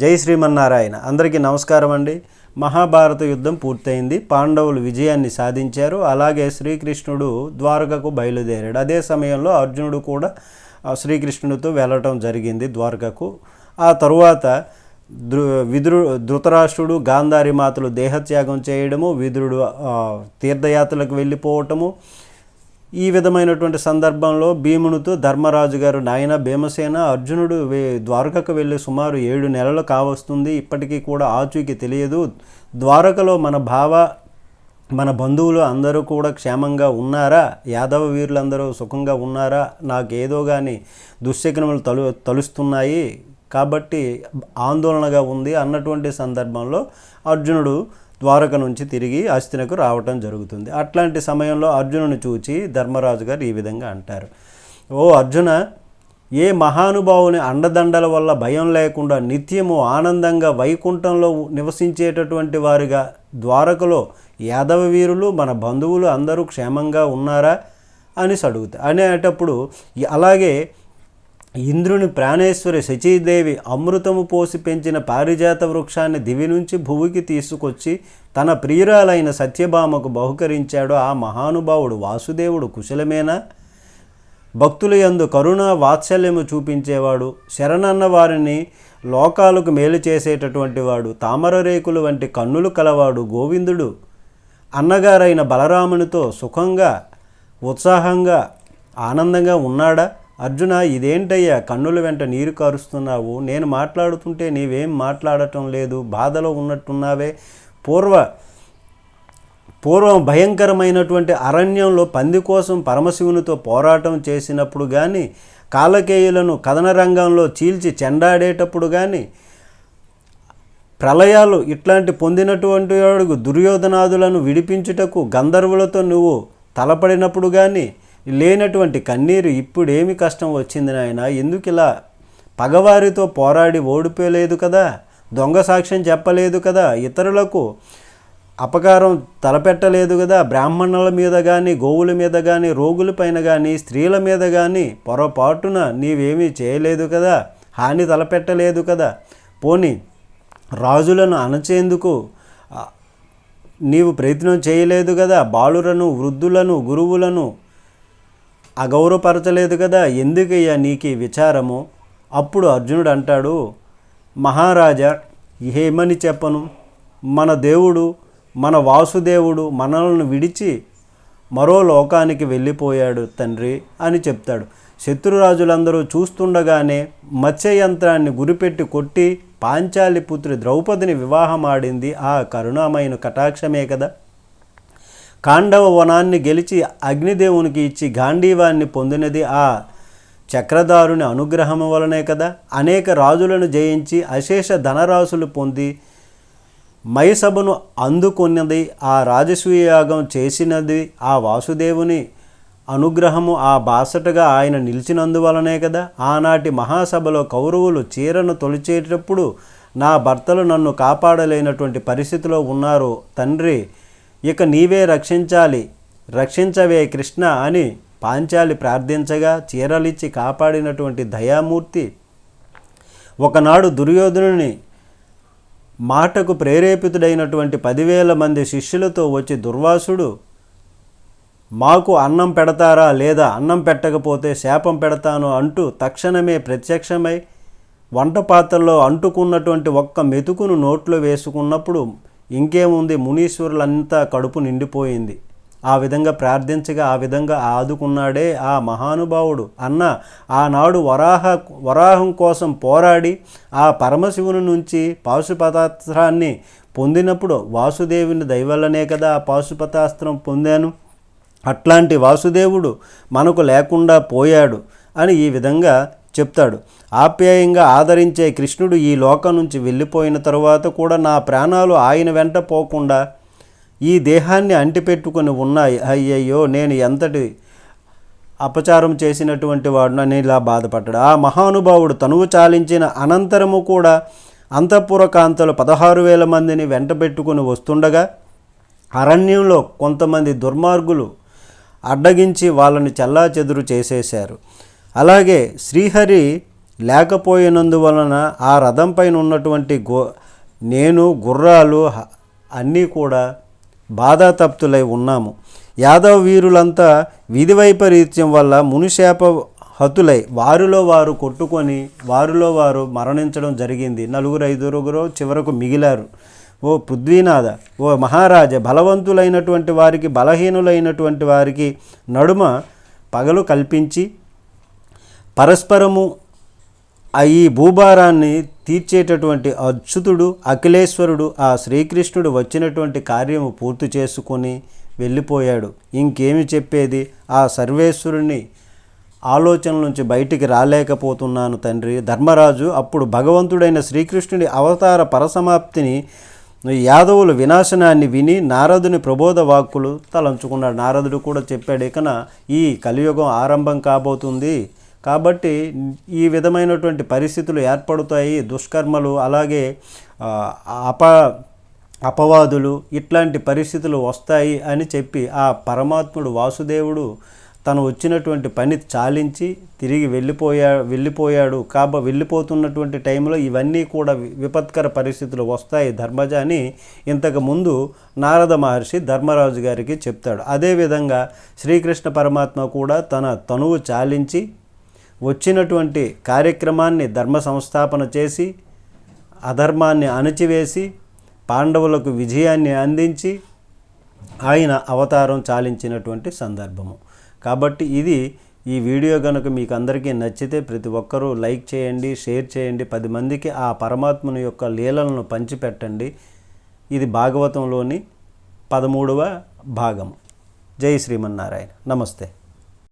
జై శ్రీమన్నారాయణ. అందరికీ నమస్కారం అండి. మహాభారత యుద్ధం పూర్తయింది. పాండవులు విజయాన్ని సాధించారు. అలాగే శ్రీకృష్ణుడు ద్వారకకు బయలుదేరాడు. అదే సమయంలో అర్జునుడు కూడా శ్రీకృష్ణుడితో వెళ్ళటం జరిగింది ద్వారకకు. ఆ తరువాత దృ విదురు ధృతరాష్ట్రుడు గాంధారి మాతలు దేహత్యాగం చేయడము విదురుడు తీర్థయాత్రలకు వెళ్ళిపోవటము ఈ విధమైనటువంటి సందర్భంలో భీమునితో ధర్మరాజు గారు నాయన భీమసేన అర్జునుడు వే ద్వారకకు వెళ్ళి సుమారు ఏడు నెలలు కావస్తుంది. ఇప్పటికీ కూడా ఆచూకీ తెలియదు. ద్వారకలో మన భావ మన బంధువులు అందరూ కూడా క్షేమంగా ఉన్నారా? యాదవ వీరులందరూ సుఖంగా ఉన్నారా? నాకేదో కానీ దుశ్శకనములు తలు తలుస్తున్నాయి. కాబట్టి ఆందోళనగా ఉంది అన్నటువంటి సందర్భంలో అర్జునుడు ద్వారక నుంచి తిరిగి అస్థినకు రావటం జరుగుతుంది. అట్లాంటి సమయంలో అర్జునుని చూచి ధర్మరాజు గారు ఈ విధంగా అంటారు. ఓ అర్జున ఏ మహానుభావుని అండదండల వల్ల భయం లేకుండా నిత్యము ఆనందంగా వైకుంఠంలో నివసించేటటువంటి వారిగా ద్వారకలో యాదవ వీరులు మన బంధువులు అందరూ క్షేమంగా ఉన్నారా అని అడుగుతారు అనేటప్పుడు అలాగే ఇంద్రుని ప్రాణేశ్వరి శచీదేవి అమృతము పోసి పెంచిన పారిజాత వృక్షాన్ని దివి నుంచి భువికి తీసుకొచ్చి తన ప్రియురాలైన సత్యభామకు బహుకరించాడు. ఆ మహానుభావుడు వాసుదేవుడు కుశలమేనా? భక్తుల యందు కరుణ వాత్సల్యము చూపించేవాడు. శరణన్న వారిని లోకాలకు మేలు చేసేటటువంటి వాడు. తామర రేకులు వంటి కన్నులు కలవాడు గోవిందుడు. అన్నగారైన బలరామునితో సుఖంగా ఉత్సాహంగా ఆనందంగా ఉన్నాడా? అర్జున ఇదేంటయ్యా? కన్నుల వెంట నీరు కారుస్తున్నావు. నేను మాట్లాడుతుంటే నీవేం మాట్లాడటం లేదు. బాధలో ఉన్నట్టున్నావే. పూర్వ పూర్వం భయంకరమైనటువంటి అరణ్యంలో పంది కోసం పరమశివునితో పోరాటం చేసినప్పుడు కానీ కాలకేయులను కథన రంగంలో చీల్చి చెండాడేటప్పుడు కానీ ప్రళయాలు ఇట్లాంటి పొందినటువంటి వాడు దుర్యోధనాదులను విడిపించుటకు గంధర్వులతో నువ్వు తలపడినప్పుడు కానీ లేనటువంటి కన్నీరు ఇప్పుడేమి కష్టం వచ్చింది నాయన? ఎందుకు ఇలా పగవారితో పోరాడి ఓడిపోలేదు కదా? దొంగ సాక్ష్యం చెప్పలేదు కదా? ఇతరులకు అపకారం తలపెట్టలేదు కదా? బ్రాహ్మణుల మీద కానీ గోవుల మీద కానీ రోగుల పైన కానీ స్త్రీల మీద కానీ పొరపాటున నీవేమీ చేయలేదు కదా? హాని తలపెట్టలేదు కదా? పోని రాజులను అణచేందుకు నీవు ప్రయత్నం చేయలేదు కదా? బాలులను వృద్ధులను గురువులను అగౌరవపరచలేదు కదా? ఎందుకయ్యా నీకు విచారము? అప్పుడు అర్జునుడు అంటాడు మహారాజా ఏమని చెప్పను. మన దేవుడు మన వాసుదేవుడు మనల్ని విడిచి మరో లోకానికి వెళ్ళిపోయాడు తండ్రి అని చెప్తాడు. శత్రురాజులందరూ చూస్తుండగానే మత్స్య యంత్రాన్ని గురిపెట్టి కొట్టి పాంచాలి పుత్రి ద్రౌపదిని వివాహమాడింది ఆ కరుణామైన కటాక్షమే కదా? కాండవ వనాన్ని గెలిచి అగ్నిదేవునికి ఇచ్చి గాంధీవాన్ని పొందినది ఆ చక్రధారుని అనుగ్రహం వలనే కదా. అనేక రాజులను జయించి అశేష ధనరాశులు పొంది మైసభను అందుకున్నది ఆ రాజసూయ యాగం చేసినది ఆ వాసుదేవుని అనుగ్రహము ఆ బాసటగా ఆయన నిలిచినందువలనే కదా. ఆనాటి మహాసభలో కౌరవులు చీరను తొలిచేటప్పుడు నా భర్తలు నన్ను కాపాడలేనటువంటి పరిస్థితిలో ఉన్నారు. తండ్రి ఇక నీవే రక్షించాలి. రక్షించవే కృష్ణ అని పాంచాలి ప్రార్థించగా చీరలిచ్చి కాపాడినటువంటి దయామూర్తి. ఒకనాడు దుర్యోధనుని మాటకు ప్రేరేపితుడైనటువంటి పదివేల మంది శిష్యులతో వచ్చి దుర్వాసుడు మాకు అన్నం పెడతారా లేదా? అన్నం పెట్టకపోతే శాపం పెడతాను అంటూ తక్షణమే ప్రత్యక్షమై వంట పాత్రలో అంటుకున్నటువంటి ఒక్క మెతుకును నోట్లో వేసుకున్నప్పుడు ఇంకేముంది? మునీశ్వరులంతా కడుపు నిండిపోయింది. ఆ విధంగా ప్రార్థించగా ఆ విధంగా ఆదుకున్నాడే ఆ మహానుభావుడు. అన్న ఆనాడు వరాహ వరాహం కోసం పోరాడి ఆ పరమశివుని నుంచి పాశుపతాస్త్రాన్ని పొందినప్పుడు వాసుదేవుని దయవల్లనే కదా ఆ పాశుపతాస్త్రం పొందాను? అట్లాంటి వాసుదేవుడు మనకు లేకుండా పోయాడు అని ఈ విధంగా చెప్తాడు ఆప్యాయంగా ఆదరించే కృష్ణుడు ఈ లోకం నుంచి వెళ్ళిపోయిన తరువాత కూడా నా ప్రాణాలు ఆయన వెంట పోకుండా ఈ దేహాన్ని అంటిపెట్టుకొని ఉన్నాయి. అయ్యయ్యో నేను ఎంతటి అపచారం చేసినటువంటి వాడునని ఇలా బాధపడ్డాడు. ఆ మహానుభావుడు తనువు చాలించిన అనంతరము కూడా అంతఃపుర కాంతలు పదహారు వేల మందిని వెంటబెట్టుకుని వస్తుండగా అరణ్యంలో కొంతమంది దుర్మార్గులు అడ్డగించి వాళ్ళని చెల్లాచెదురు చేసేశారు. అలాగే శ్రీహరి లేకపోయినందువలన ఆ రథం పైన ఉన్నటువంటి గో నేను గుర్రాలు అన్నీ కూడా బాధాతప్తులై ఉన్నాము. యాదవ వీరులంతా విధి వైపరీత్యం వల్ల మునిశాప హతులై వారిలో వారు కొట్టుకొని వారిలో వారు మరణించడం జరిగింది. నలుగురు ఐదుగురు చివరకు మిగిలారు. ఓ పృథ్వీనాథ ఓ మహారాజ బలవంతులైనటువంటి వారికి బలహీనులైనటువంటి వారికి నడుమ పగలు కల్పించి పరస్పరము ఆ ఈ భూభారాన్ని తీర్చేటటువంటి అచ్యుతుడు అఖిలేశ్వరుడు ఆ శ్రీకృష్ణుడు వచ్చినటువంటి కార్యము పూర్తి చేసుకొని వెళ్ళిపోయాడు. ఇంకేమి చెప్పేది? ఆ సర్వేశ్వరుని ఆలోచన నుంచి బయటికి రాలేకపోతున్నాను తండ్రి. ధర్మరాజు అప్పుడు భగవంతుడైన శ్రీకృష్ణుడి అవతార పరసమాప్తిని యాదవుల వినాశనాన్ని విని నారదుని ప్రబోధ వాక్కులు తలంచుకున్నాడు. నారదుడు కూడా చెప్పాడు ఇకన ఈ కలియుగం ఆరంభం కాబోతుంది. కాబట్టి ఈ విధమైనటువంటి పరిస్థితులు ఏర్పడుతాయి దుష్కర్మలు అలాగే అప అపవాదులు ఇట్లాంటి పరిస్థితులు వస్తాయి అని చెప్పి ఆ పరమాత్ముడు వాసుదేవుడు తను వచ్చినటువంటి పని చాలించి తిరిగి వెళ్ళిపోయా వెళ్ళిపోయాడు. కాబ వెళ్ళిపోతున్నటువంటి టైంలో ఇవన్నీ కూడా విపత్కర పరిస్థితులు వస్తాయి ధర్మజ అని ఇంతకు ముందు నారద మహర్షి ధర్మరాజు గారికి చెప్తాడు. అదేవిధంగా శ్రీకృష్ణ పరమాత్మ కూడా తన తనువు చాలించి వచ్చినటువంటి కార్యక్రమాన్ని ధర్మ సంస్థాపన చేసి అధర్మాన్ని అణచివేసి పాండవులకు విజయాన్ని అందించి ఆయన అవతారం చాలించినటువంటి సందర్భము. కాబట్టి ఇది ఈ వీడియో కనుక మీకు అందరికీ నచ్చితే ప్రతి ఒక్కరూ లైక్ చేయండి షేర్ చేయండి. పది మందికి ఆ పరమాత్మని యొక్క లీలలను పంచిపెట్టండి. ఇది భాగవతంలోని పదమూడవ భాగం జై శ్రీమన్నారాయణ. నమస్తే.